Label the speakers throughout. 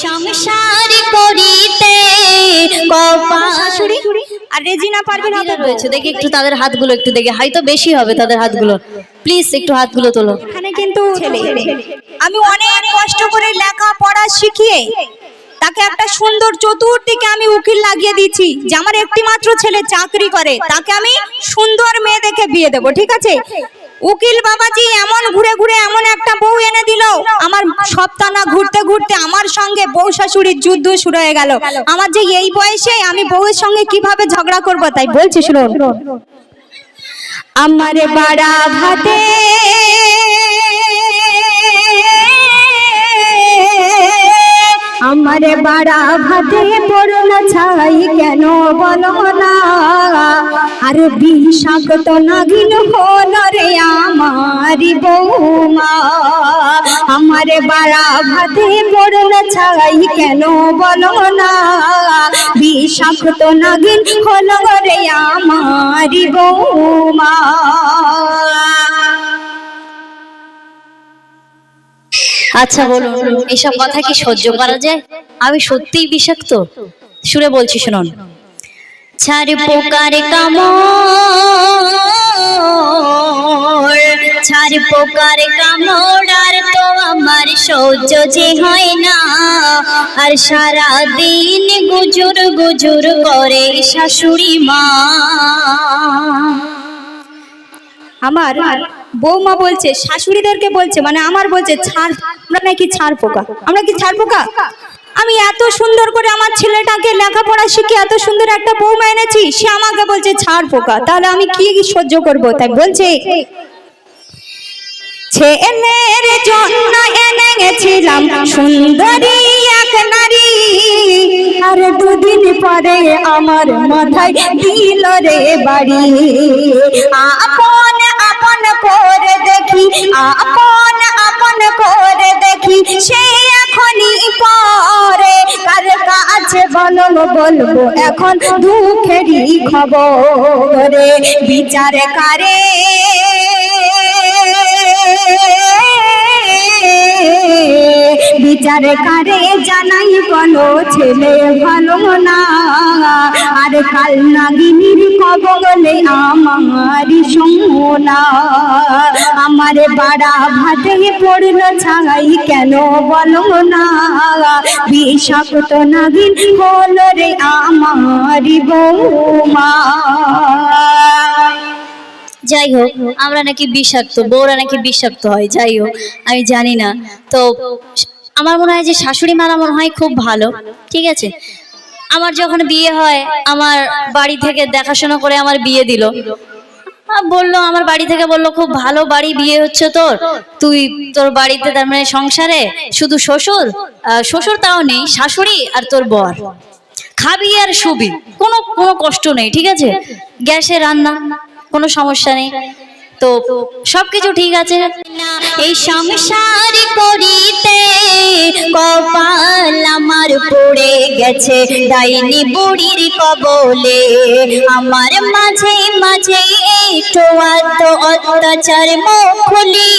Speaker 1: সংসার করিতে কপা
Speaker 2: শাশুড়ি আর রেজিনা পারবেন হবে
Speaker 1: রয়েছে। দেখি একটু তাদের হাতগুলো একটু দেখে। হয়তো বেশি হবে তাদের হাতগুলো। প্লিজ একটু হাতগুলো তোলো।
Speaker 2: এখানে কিন্তু আমি অনেক কষ্ট করে লেখাপড়া শিখিয়ে তাকে একটা সুন্দর চতুর্দিকে আমি উকিল লাগিয়ে দিচ্ছি যে আমার একটি মাত্র ছেলে চাকরি করে। তাকে আমি সুন্দর মেয়ে দেখে বিয়ে দেবো ঠিক আছে? উকিল বাবাজি, এমন ঘুরে ঘুরে এমন একটা বউ এনে দিল। আমার সপ্তাহ ঘুরতে ঘুরতে আমার সঙ্গে বউ শাশুড়ির যুদ্ধ শুরু হয়ে গেল। আমার যে এই বয়সে আমি বউয়ের সঙ্গে কীভাবে ঝগড়া করব তাই বলছি, শুনুন। আমার বাড়া ভাতে আমার বাড়া ভাতে পড়ল ছাই কেন বলো না? আর বিষাক্ত নাগিন হল রে আমার বৌমা। আমার বাড়া ভাতে পড়ল ছাই কেন বলো না? বিষাক্ত নাগিন হল রে আমার বৌমা।
Speaker 1: আচ্ছা বলুন। এসব কথা কি সহ্য করা যায়? আমি সত্যিই বিষাক্ত? সুরে বলছি শুনুন। ছাড় পোকার কামড় ছাড় পোকার কামড় আর তো আমার সহ্য যে হয় না। আর সারা দিন গুজুর গুজুর করে শাশুড়ি মা।
Speaker 2: আমার বৌমা বলছে, শাশুড়িদেরকে বলছে মানে আমার বলছে, ছাড়, আমরা নাকি ছাড় পোকা। আমরা কি ছাড় পোকা? আমি এত সুন্দর করে আমার ছেলেটাকে লেখাপড়া শিখে এত সুন্দর একটা বৌমা এনেছি, সে আমাকে বলছে, ছাড় পোকা। তাহলে আমি কি সহ্য করব? তাই বলছে, ছেলের জন্য এনেছিলাম সুন্দরী এক নারী, আর দুদিন পরে আমার মাথায় দিল রে বাড়ি। আপন করে দেখি, আপন আপন করে দেখি, সে এখনই পরে। কার কাছে বলব বলব এখন দুঃখেরই খবরে। বিচার কারে? বিচার কারে জানাই কোনো ছেলে ভালো না? আর কাল নাগিনীর কবলে আমার সোনা আমার বাড়া ভাতে পড়ল ছাই, কেন বলো না? বিষাক্ত নাগিন হলো রে আমার বৌমা।
Speaker 1: যাই হোক, আমরা নাকি বিষাক্ত, বউরা নাকি বিষাক্ত হয়, যাই হোক, আমি জানি না। তো আমার মনে হয় যে শাশুড়ি মারা মনে হয় খুব ভালো, ঠিক আছে? আমার যখন বিয়ে হয়, আমার বাড়ি থেকে দেখাশোনা করে আমার বিয়ে দিল। বলল, আমার বাড়ি থেকে বলল, খুব ভালো বাড়ি, বিয়ে হচ্ছে তোর। তুই তোর বাড়িতে তার মানে সংসারে শুধু শ্বশুর শ্বশুর তাও নেই, শাশুড়ি আর তোর বর। খাবি আর শুবি, কোনো কোনো কষ্ট নেই, ঠিক আছে? গ্যাসে রান্না, কোনো সমস্যা নেই। তো সবকিছু ঠিক আছে? এই সংসার করিতে কপাল আমার পড়ে গেছে। ডাইনি বুড়ির কবলে আমার মাঝে মাঝে অত্যাচার মুখলি।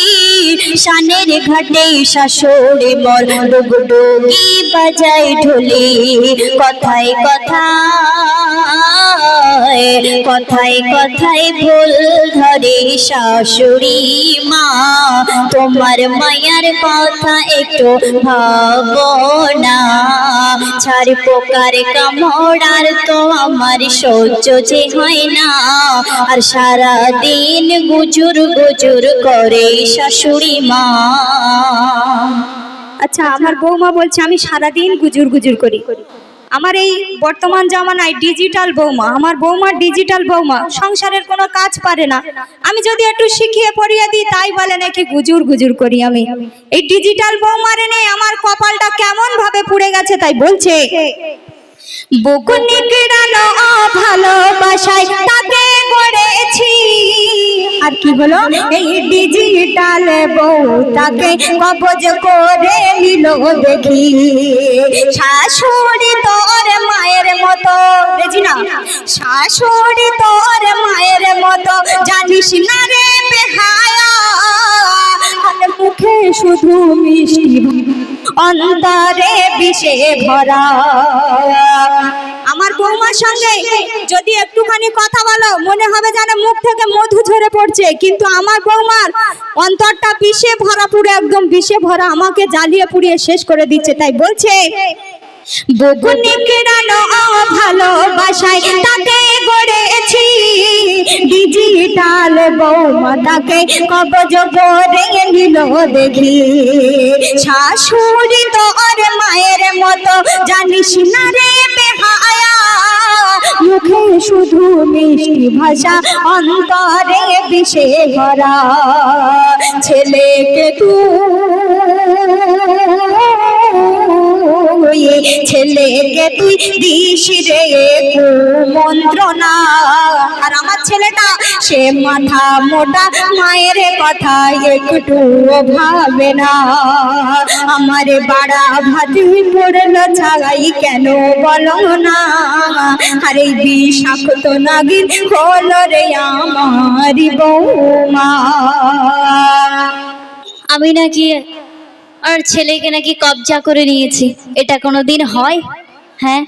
Speaker 1: শানের ঘাটে শাশুড়ি মর ডুগডুগি বাজায় ঢুলি। কথায় কথায় কথায় কথায় ভুল ধরে শাশুড়ি মা। তোমার মায়ার কথা একটু ভাবো না। ছাড় পোকার কামড়ার তো আমার সহ্য যে হয় না। আর সারা দিন গুজুর গুজুর করে শাশুড়ি মা।
Speaker 2: আচ্ছা আমার বৌমা বলছে, আমি সারাদিন গুজুর গুজুর করি। আমার এই বর্তমান জামানায় ডিজিটাল বৌমা, আমার বৌমার ডিজিটাল বৌমা, সংসারের কোনো কাজ পারে না। আমি যদি একটু শিখিয়ে পড়িয়ে দিই, তাই বলে নাকি গুজুর গুজুর করি আমি। এই ডিজিটাল বৌমার এনে আমার কপালটা কেমন ভাবে পুড়ে গেছে তাই বলছে। বকুনি কিড়ানো ভালোবাসায়, তাকে গড়েছি। আর কি হলো? এই ডিজিটাল বউ তাকে কবজ করে নিল দেখি। শাশুড়ি তোর মায়ের মতো। রেজিনা শাশুড়ি তোর মায়ের মতো, জানিস না শুধু মিষ্টি অন্তরে বিষে ভরা। আমার বৌমার সঙ্গে যদি একটুখানি কথা বলো, মনে হবে যেন মুখ থেকে মধু ঝরে পড়ছে। কিন্তু আমার বৌমার অন্তরটা বিষে ভরা, পুরো একদম বিষে ভরা, আমাকে জ্বালিয়ে পুড়িয়ে শেষ করে দিচ্ছে, তাই বলছে বকুনি কেরানো ভালোবাসায় তাকে গড়েছি। ডিজিটাল বৌমা তাকে কবজ করে দেখি। শাশুড়ি তো আর মায়ের মতো, জানিস না রে মুখে শুধু মিষ্টি ভাষা, অন্তরে বিষে ভরা। ছেলেকে তুই ছেলেকে তুই দিস রে মন্ত্রণা। আর আমার ছেলেটা, সে মাথা মোটা, মায়ের কথা একটু ভাবে না। আমার বাড়া ভাতি পড়ল ছাগাই কেন বলো না? আর এই বিষাক্ত নাগিন হলো রে আমার বৌমা।
Speaker 1: আমি নাকি আর ছেলেকে নাকি কবজা করে নিয়েছি। এটা কোনো দিন হয়? হ্যাঁ?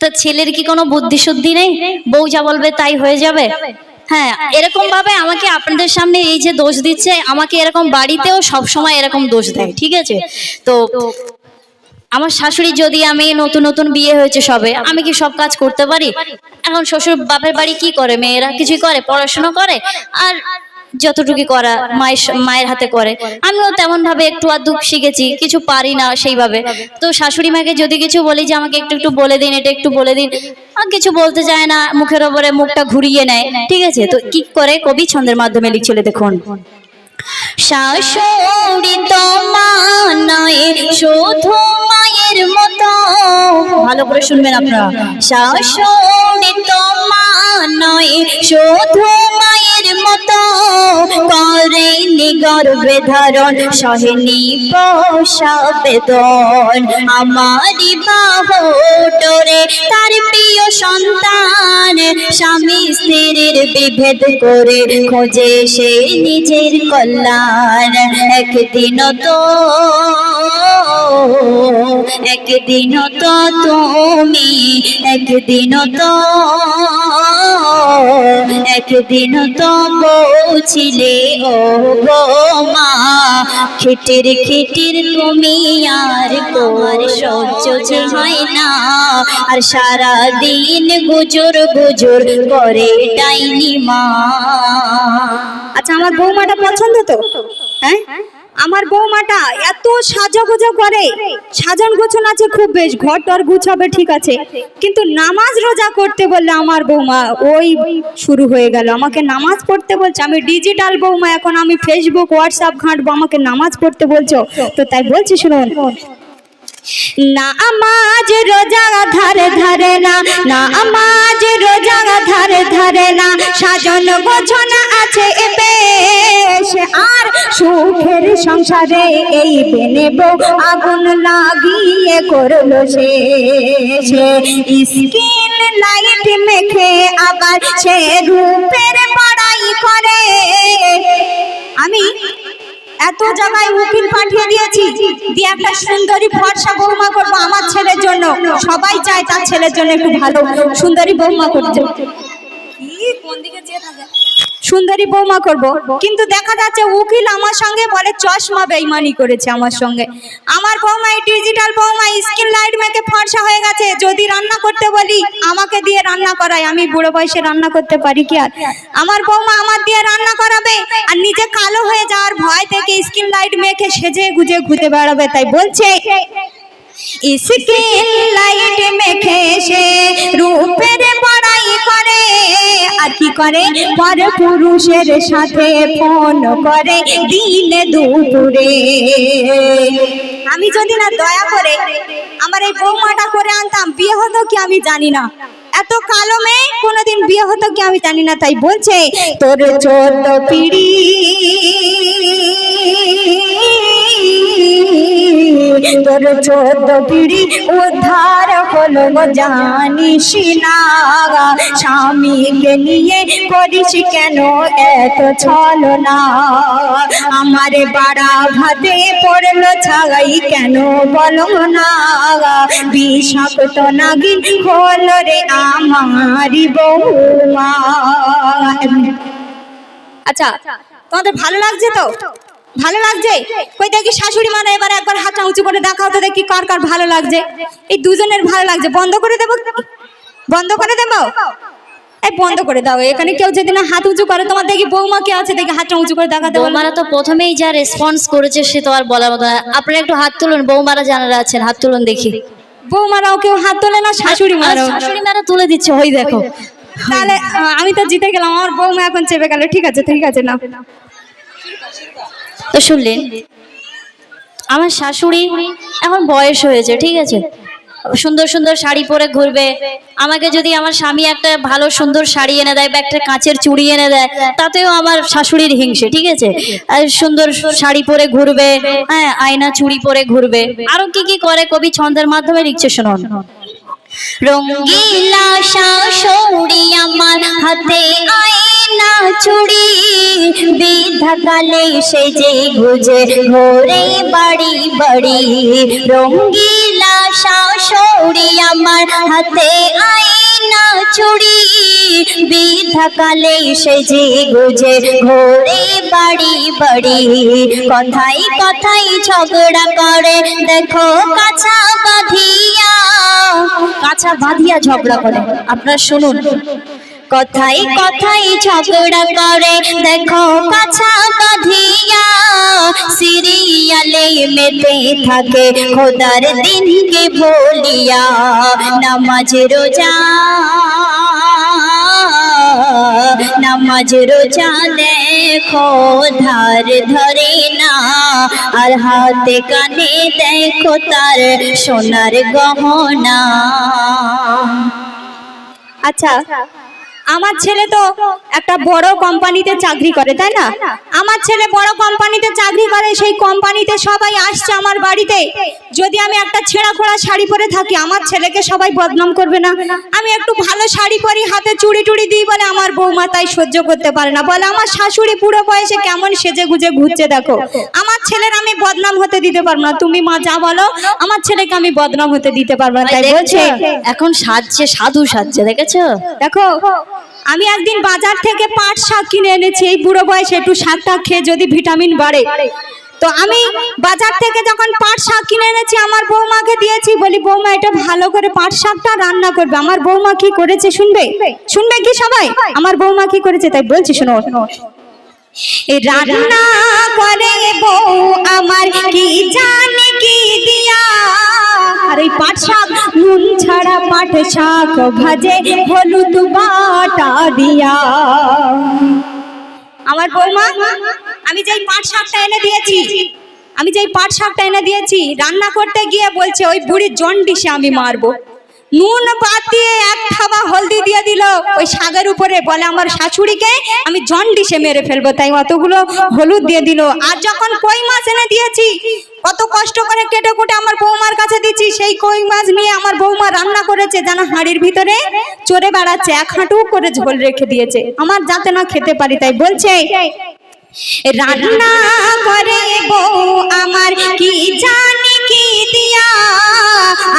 Speaker 1: তো ছেলের কি কোনো বুদ্ধি শুদ্ধি নেই? বউ যা বলবে তাই হয়ে যাবে? হ্যাঁ এরকম ভাবে আমাকে আপনাদের সামনে এই যে দোষ দিচ্ছে, আমাকে এরকম বাড়িতেও সব সময় এরকম দোষ দেয়, ঠিক আছে? তো আমার শাশুড়ি যদি আমি নতুন নতুন বিয়ে হয়েছে সবে, আমি কি সব কাজ করতে পারি? এখন শ্বশুর বাপের বাড়ি কি করে? মেয়েরা কিছুই করে, পড়াশোনা করে, আর যতটুকু করা মায়ের মায়ের হাতে করে। আমিও তেমন ভাবে একটু দুঃখ শিখেছি, কিছু পারি না সেইভাবে। তো শাশুড়ি মাকে যদি কিছু বলি যে, আমাকে একটু একটু বলে দিন, এটা একটু বলে দিন আর কিছু বলতে চায় না, মুখের ওপরে মুখটা ঘুরিয়ে নেয়। ঠিক আছে? তো কি করে? কবি ছন্দের মাধ্যমে লিখছিল দেখুন। শাশুড়ি তো মা শুধু মায়ের মতো। ভালো করে শুনবেন আপনারা। শাশুড়ি তো শুধু মায়ের মতো। করেনি গর্বে ধারণ সহেনি পোষা বেদন আমারই বাহুটরে তার প্রিয় সন্তান। স্বামী স্ত্রীর বিভেদ করে খোঁজে সে নিজের কল্যাণ একদিন তো একদিন তো তুমি একদিন তো একদিন তো বউছিলে ও গো মা, খিটির খিটির তুমি আর কোর সহ্য যে হয় না। আর সারা দিন গুজুর গুজুর করে ডাইনি মা।
Speaker 2: আচ্ছা আমার বৌমাটা পছন্দ তো? হ্যাঁ? আমার বৌমাটা এত সাজাগোজা করে, সাজান গোছন আছে খুব বেশ, ঘর টর গুছাবে ঠিক আছে, কিন্তু নামাজ রোজা করতে বললে আমার বৌমা ওই শুরু হয়ে গেল। আমাকে নামাজ পড়তে বলছে, আমি ডিজিটাল বৌমা, এখন আমি ফেসবুক হোয়াটসঅ্যাপ ঘাঁটবো, আমাকে নামাজ পড়তে বলছো? তো তাই বলছি, শুনুন নামাজ রোজা ধারে ধারে না নামাজ রোজা ধারে ধারে না। সাজন গোছনা আছে বেশ, আর সুখের সংসারে এই বেনে বউ আগুন লাগিয়ে করল সে স্কিন লাইট মেখে আবার সে রূপের বড়াই করে। আমি এত জায়গায় উকিল পাঠিয়ে দিয়েছি দিয়ে একটা সুন্দরী ফর্সা বৌমা করব আমার ছেলের জন্য সবাই চায় তার ছেলের জন্য একটু ভালো, সুন্দরী বৌমা করতে কি কোন দিকে চেয়ে থাকে? সুন্দরী বৌমা করব। কিন্তু দেখা যাচ্ছে উকিল আমার সঙ্গে বলে চশমা বেইমানি করেছে আমার সঙ্গে। আমার বৌমা এই ডিজিটাল বৌমা স্কিন লাইট মেখে ফর্সা হয়ে গেছে। যদি রান্না করতে বলি আমাকে দিয়ে রান্না করায়। আমি বুড়ো বয়সে রান্না করতে পারি কি আর? আমার বৌমা আমার দিয়ে রান্না করাবে আর নিজে কালো হয়ে যাওয়ার ভয় থেকে স্কিন লাইট মেখে সেজে গুজে ঘুরে বেড়াবে তাই বলছে। স্কিন লাইট মেখে সে রূপের বড়াই করে। আর কি করে? পর পুরুষের সাথে ফোন করে দিনে দুপুরে। আমি যদি না দয়া করে আমার এই বৌমাটা করে আনতাম, বিয়ে হতো কি আমি জানি না। এত কালো মেয়ে, কোনোদিন বিয়ে হতো কি আমি জানি না, তাই বলছে, তোর চোদ্দ পিড়ি তোর চোদ্দ পিড়ি উদ্ধার হলো জানিস না স্বামীকে নিয়ে করিস কেন এত ছল না? আমারে বাড়া ভাতে পড়ল ছাগাই কেন বলো না বিষাক্ত নাগিন হলো রে আমারি বৌমা। আচ্ছা তোমাদের ভালো লাগছে তো? ভালো লাগছে? কই দেখি শাশুড়ি মানে এবার একবার হাতটা উঁচু করে দেখাও তো দেখি কার কার ভালো লাগছে। এই দুজনের ভালো লাগছে। বন্ধ করে দেবো? বন্ধ করে দেবো? এই বন্ধ করে দাও। এখানে কেউ যদি না হাত উঁচু করে তোমার দেখি বৌমা কে আছে? দেখি হাতটা উঁচু করে দেখাতে।
Speaker 1: বৌমারা তো প্রথমেই যা রেসপন্স করেছে সে তো আর বলার মতো না। আপনারা একটু হাত তুলুন। বৌমারা জানারা আছেন হাত তুলুন দেখি।
Speaker 2: বৌমারাও কেউ হাত তোলে না শাশুড়ি মারাও?
Speaker 1: শাশুড়ি মারা তুলে দিচ্ছে। ওই দেখো।
Speaker 2: তাহলে আমি তো জিতে গেলাম। আমার বৌমা এখন চেপে গেল। ঠিক আছে ঠিক আছে না
Speaker 1: তো শুনলেন? আমার শাশুড়ি এখন বয়স হয়েছে, ঠিক আছে? সুন্দর সুন্দর শাড়ি পরে ঘুরবে। আমাকে যদি আমার স্বামী একটা ভালো সুন্দর শাড়ি এনে দেয় বা একটা কাঁচের চুড়ি এনে দেয়, তাতেও আমার শাশুড়ির হিংসে, ঠিক আছে? সুন্দর শাড়ি পরে ঘুরবে হ্যাঁ আয়না চুড়ি পরে ঘুরবে। আরও কি কি করে? কবি ছন্দের মাধ্যমে লিখছে, শুনুন। রঙ্গিলা শাশুড়ি আমার হাতে আয়না চুড়ি। বিধাকালে সেজে গুজে ঘোরে বাড়ি বাড়ি। রঙ্গিলা শাশুড়ি আমার হাতে আয়না চুড়ি। বিধাকালে সেজে গুজে ঘোরে বাড়ি বাড়ি। কথাই কথাই ঝগড়া করে, দেখো কাছা বাঁধিয়া কাছা বাঁধিয়া ঝগড়া করে। আপনারা শুনুন। কথাই কথাই ঝগড়া করে, দেখো কাছা বাঁধিয়া সিরিয়ালে মেতে থাকে, খোদার দিনকে বলিয়া নামাজ রোজা। নামাজ রোজা দেখো ধার ধরে না। আর হাতে কানে দেখো তার সোনার গহনা।
Speaker 2: আচ্ছা আমার ছেলে তো একটা বড় কোম্পানিতে চাকরি করে তাই না? আমার ছেলে বড় কোম্পানিতে চাকরি করে সেই কোম্পানিতে সবাই আসছে আমার বাড়িতে। যদি আমি একটা ছেঁড়া খোড়া শাড়ি পরে থাকি আমার ছেলেকে সবাই বদনাম করবে না? আমি একটু ভালো শাড়ি পরি হাতে চুড়ি টুড়ি দিই বলে আমার বৌমা তাই সহ্য করতে পারে না। বলে আমার শাশুড়ি পুরো বয়সে কেমন সেজে গুজে ঘুরছে দেখো। আমার ছেলের আমি বদনাম হতে দিতে পারব না। তুমি মা যা বলো আমার ছেলেকে আমি বদনাম হতে দিতে পারব না। তাই বলছে।
Speaker 1: এখন সাজছে সাধু সাজছে দেখেছ?
Speaker 2: দেখো আমি একদিন বাজার থেকে পাট শাক কিনে এনেছি এই বুড়ো বয়সে একটু শাকটা খেয়ে যদি ভিটামিন বাড়ে। তো আমি বাজার থেকে যখন পাট শাক কিনে এনেছি আমার বৌমাকে দিয়েছি বলি বৌমা এটা ভালো করে পাট শাকটা রান্না করবে। আমার বৌমা কি করেছে শুনবে? শুনবে কি সবাই? আমার বৌমা কি করেছে? তাই বলছি শোনো। এ রান্না করে বউ আমার, কি জানে কি দিয়া? আর এই পাট শাক, নুন ছাড়া পাট শাক ভাজে হলুদ বাটা দিয়া। আমার বৌমা, আমি যেই পাট শাকটা এনে দিয়েছি, আমি যেই পাট শাকটা এনে দিয়েছি, রান্না করতে গিয়ে বলছে, ওই বুড়ির জন্ডিসে আমি মারবো। নুন বাদ দিয়ে এক থাবা হলদি দিয়ে দিল। ওই শাকের উপরে বলে, আমার শাশুড়িকে আমি জন্ডিসে মেরে ফেলব। তাই অতগুলো হলুদ দিয়ে দিল। আর যখন কই মাছ এনে দিয়েছি, কত কষ্ট করে কেটে কুটে আমার বৌমার কাছে দিচ্ছি, সেই কই মাছ নিয়ে আমার বৌমা রান্না করেছে। যেন হাঁড়ির ভিতরে চড়ে বেড়াচ্ছে, এক হাঁটু করে ঝোল রেখে দিয়েছে। আমার যাতে না খেতে পারি, তাই বলছে, রান্না করে বউ আমার, কি জানি কি দিয়া।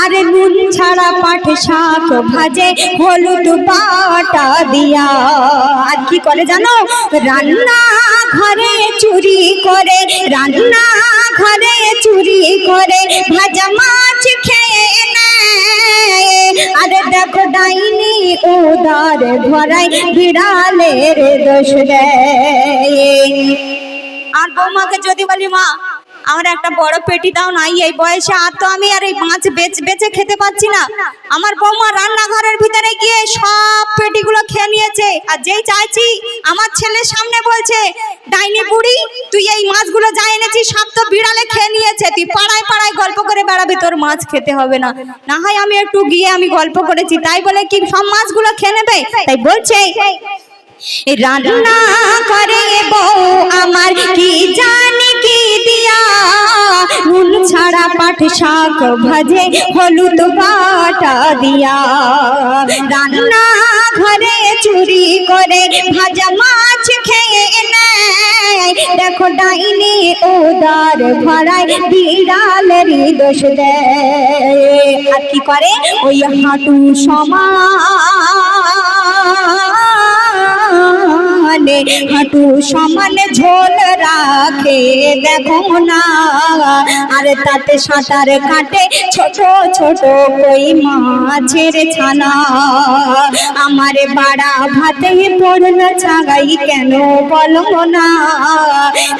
Speaker 2: আরে নুন ছাড়া পাট শাক ভাজে, হলুদ বাটা দিয়া। আর কি করে জানো? রান্না ঘরে চুরি করে, রান্না ঘরে চুরি করে, ভাজা মাছ খেয়ে আরে দেখো ডাইনি উদার ধরাই বিড়ালের দোষ দেয়। আর বৌমাকে যদি বলি, মা আমার একটা বড় পেটি দাও নাই, এই বয়সে আর তো আমি আর এই মাছ বেচ বেচে খেতে পাচ্ছি না। আমার বৌমা রান্নাঘরের ভিতরে গিয়ে সব পেটিগুলো খেয়ে নিয়েছে। আর যেই চাইছি, আমার ছেলের সামনে বলছে, ডাইনি বুড়ি, তুই এই মাছগুলো যা এনেছিস, সব তো বিড়ালে খেয়ে নিয়েছে। তুই পাড়ায় পাড়ায় গল্প করে বেড়াবি, তোর মাছ খেতে হবে না। না হয় আমি একটু গিয়ে আমি গল্প করেছি। তাই বলে কি, সব মাছগুলো খেয়ে নেবে? তাই বলছে রান্না করে বউ আমার, কি জানি কি দিয়া? নুন ছাড়া পাট শাক ভাজে, হলুদ বাটা দিয়া। রান্না ঘরে চুরি করে, ভাজা মাছ খেয়ে নেয়। দেখো ডাইনি উদার ভরায়, বিড়ালের দোষ দেয়। আর কি করে? ওই হাঁটু সমানে। হাঁটু সমানে ঝোল রাখে, দেখো না আর তাতে সাঁতার কাটে ছোট ছোট কই মাছের ছানা। আমার বাড়া ভাতে পড়ল চাগাই কেন বলো না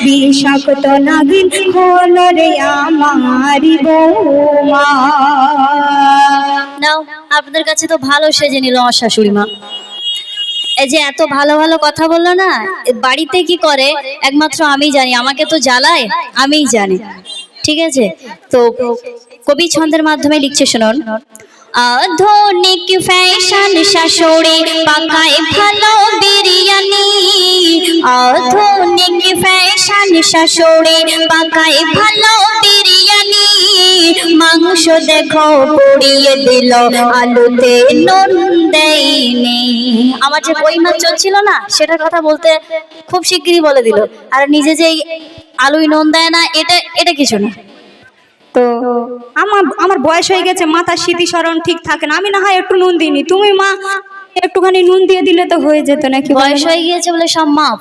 Speaker 2: বিষাক্ত নাগিন হল রে আমারি বৌমা।
Speaker 1: নাও, আপনাদের কাছে তো ভালো সেজে নিল আমার শাশুড়ি মা। এই যে এত ভালো ভালো কথা বলল না বাড়িতে কি করে? একমাত্র আমি জানি, আমাকে তো জ্বালায়, আমিই জানি। ঠিক আছে? তো কবি ছন্দের মাধ্যমে লিখছে, শুনুন। আধুনিক ফ্যাশন শাশুড়ি পাকায় ভালো বিরিয়ানি। আধুনিক ফ্যাশন শাশুড়ি পাকায় ভালো বিরিয়ানি। মাংস দেখো পুড়িয়ে দিল আলুতে নুন দেয়নি। আমার যে কই মাছ চলছিল না সেটার কথা বলতে খুব শিগগিরই বলে দিল। আর নিজে যে আলুই নুন দেয় না এটা এটা কিছু না।
Speaker 2: তো আমার আমার বয়স হয়ে গেছে মাথার স্মৃতি স্মরণ ঠিক থাকে না। আমি না হয় একটু নুন দিইনি। তুমি মা একটুখানি নুন দিয়ে দিলে তো হয়ে যেত নাকি
Speaker 1: বয়স হয়ে গিয়েছে বলে সব মাপ।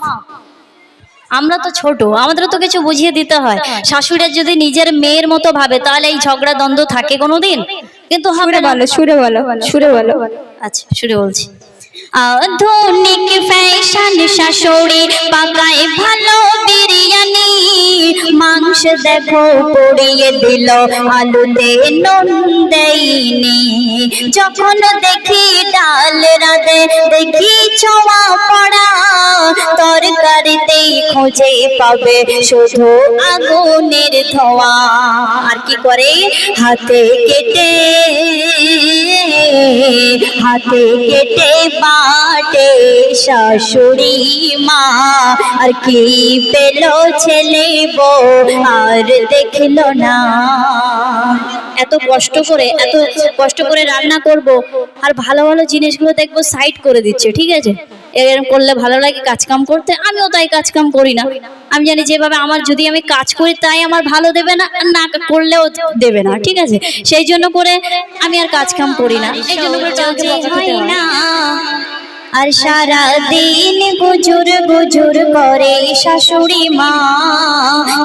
Speaker 1: আমরা তো ছোট আমাদের তো কিছু বুঝিয়ে দিতে হয়। শাশুড়া যদি নিজের মেয়ের মতো ভাবে তাহলে এই ঝগড়া দ্বন্দ্ব থাকে কোনোদিন? কিন্তু হবে ভালো
Speaker 2: বলো সুরে বলো সুরে বলো।
Speaker 1: আচ্ছা শুরু বলছি। আধুনিক ফ্যাশন শাশুড়ি পাকায় ভালো বিরিয়ানি। মাংস দেখো, পড়িয়ে দিল, আলুতে নুন দেয়নি। যখন দেখি ডাল রাঁধে, দেখি ছোঁয়া পড়া। তরকারিতেই খুঁজে পাবে শুধু আগুনের ধোঁয়া। আর কি করে? হাতে কেটে হাতে কেটে বাটে শাশুড়ি মা, আর কি পেল ছেলে বউ, আর দেখল না। এত কষ্ট করে, এত কষ্ট করে রান্না করব, আর ভালো ভালো জিনিসগুলো দেখব সাইড করে দিচ্ছে, ঠিক আছে? এরকম করলে ভালো লাগে কাজকাম করতে, আমিও তাই কাজকাম করি না। আমি জানি যেভাবে আমার যদি আমি কাজ করি তাই আমার ভালো দেবে না না করলেও দেবে না, ঠিক আছে? সেই জন্য করে আমি আর কাজকাম করি না। এই জন্য করে আর সারা দিন গুজুর গুজুর করে শাশুড়ি মা।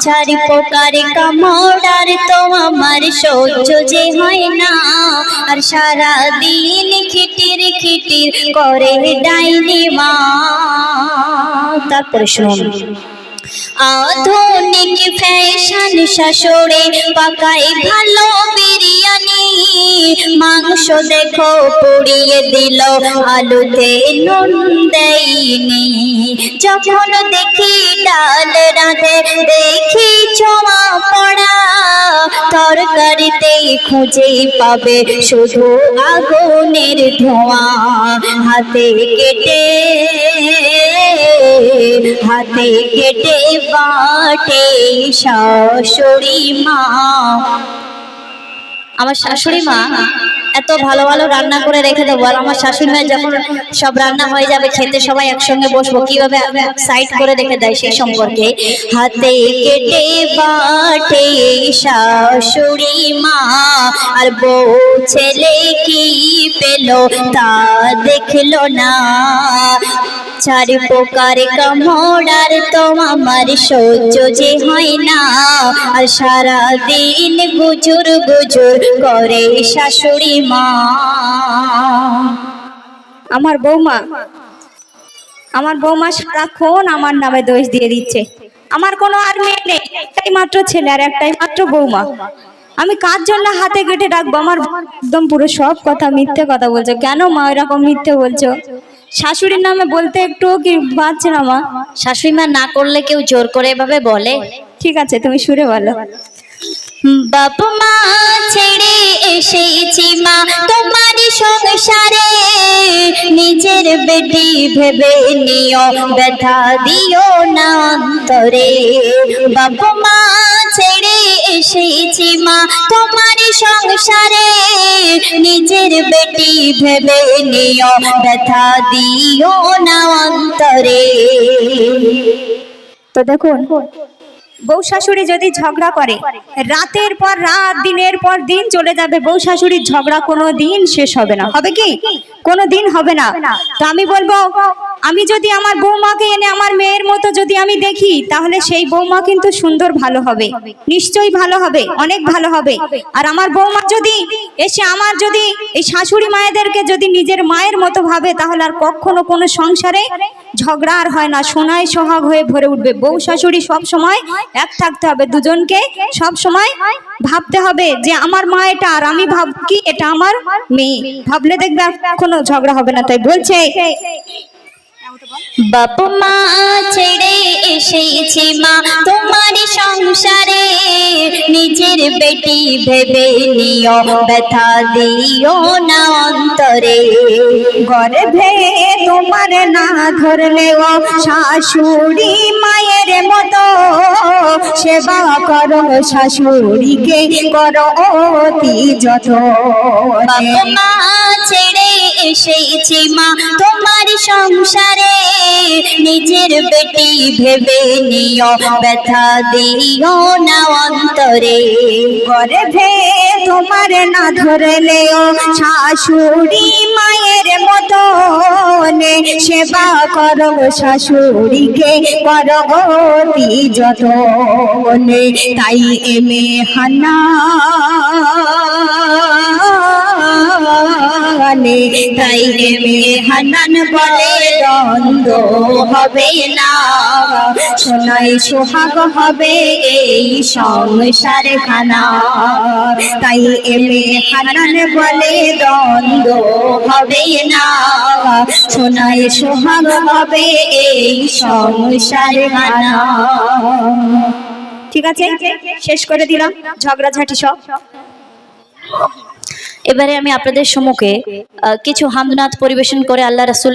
Speaker 1: চারি প্রকার কামড়ার তো আমার সহ্য যে হয় না। আর সারা দিন খিটির খিটির করে ডাইনি মা। তারপরে শুনুন। আধুনিক ফ্যাশন শাশুড়ি পাকাই ভালো বিরিয়ানি মাংস দেখো, পুড়িয়ে দিল, আলুতে নুন দেয়নি যখন দেখি ডাল রাঁধে, দেখি ছোঁয়া পড়া। তরকারিতে খুঁজে পাবে শুধু আগুনের ধোঁয়া। হাতে কেটে হাতে কেটে বাটে শাশুড়ি মা আমার শাশুড়ি মা এত ভালো ভালো রান্না করে রেখে দেবো, আর আমার শাশুড়ি মা যখন সব রান্না হয়ে যাবে, খেতে সবাই একসঙ্গে বসবো, কীভাবে সাইড করে রেখে দেয় সেই সম্পর্কে? হাতে কেটে বাটে শাশুড়ি মা, আর বউ ছেলে কি পেল তা দেখল না। চারি প্রকার কামড়ার তো আমার সহ্য যে হয় না। আর সারা দিন গুজুর গুজুর করে শাশুড়ি মা।
Speaker 2: আমার বৌমা আমার বৌমা সারাক্ষণ আমার নামে দোষ দিয়ে দিচ্ছে। আমার কোনো আর মেয়ে নেই, একটাই মাত্র ছেলে আর একটাই মাত্র বৌমা। আমি কার জন্য হাতে কেটে ডাকবো? আমার একদম পুরো সব কথা মিথ্যে কথা বলছো। কেন মা এরকম মিথ্যে বলছো? শাশুড়ির নামে বলতে একটু কি পারছে না মা
Speaker 1: শাশুড়ি মা না করলে কেউ জোর করে এভাবে বলে?
Speaker 2: ঠিক আছে তুমি সুরে বলো।
Speaker 1: বাপ মা ছেড়ে এসেছি মা তোমার সংসারে। নিজের বেটি ভেবে নিও, ব্যথা দিও না অন্তরে। বাপ মা ছেড়ে এসেছি মা, তোমারই সংসারে। নিজের বেটি ভেবে নিও, ব্যথা দিও না অন্তরে।
Speaker 2: তো দেখুন বউ শাশুড়ি যদি ঝগড়া করে, রাতের পর রাত, দিনের পর দিন চলে যাবে। বউ শাশুড়ির ঝগড়া কোনো দিন শেষ হবে না। হবে কি? কোনো দিন হবে না। তো আমি বলব আমি যদি আমার বৌমাকে এনে আমার মেয়ের মতো যদি আমি দেখি, তাহলে সেই বৌমা কিন্তু সুন্দর ভালো হবে। নিশ্চয়ই ভালো হবে, অনেক ভালো হবে। আর আমার বৌমা যদি এসে আমার যদি এই শাশুড়ি মায়েদেরকে যদি নিজের মায়ের মতো ভাবে, তাহলে আর কখনো কোনো সংসারে ঝগড়া আর হয় না। সোনায় সোহাগ হয়ে ভরে উঠবে। বউ শাশুড়ি সব সময় এক থাকতে হবে। দুজনকে সব সময় ভাবতে হবে যে, আমার মা এটা আর আমি ভাব কি এটা আমার মেয়ে। ভাবলে দেখবে আর কোনো ঝগড়া হবে না। তাই বলছে
Speaker 1: বাপ মা ছেড়ে এসেছি মা তোমার সংসারে। নিজের বেটি ভেবে নিও, ব্যথা দিও না অন্তরে।
Speaker 2: গর্ভে তোমার না ধরলেও শাশুড়ি মায়ের মতো সেবা করো, শাশুড়িকে করো অতি যত
Speaker 1: মা ছেড়ে এসেছি মা, তোমার সংসারে। নিজের বেটি ভেবে নিও, ব্যথা দিও না অন্তরে।
Speaker 2: গর্ভে তোমার না ধরলেও শাশুড়ি মায়ের মতো সেবা করো শাশুড়িকে করো অতি যত তাই এমে হানা তাই এমে হানান বলে, দ্বন্দ্ব হবে না। সোনাই সোহাগ হবে এই সংসার খানা। তাই এমে হানান বলে, দ্বন্দ্ব হবে না। সোনাই সোহাগ হবে এই সংসার খানা। ঠিক আছে? শেষ করে দিলাম ঝগড়াঝাটি সব।
Speaker 1: এবারে আমি আপনাদের সম্মুখে কিছু হামদনাথ পরিবেশন করে আল্লাহ রাসূল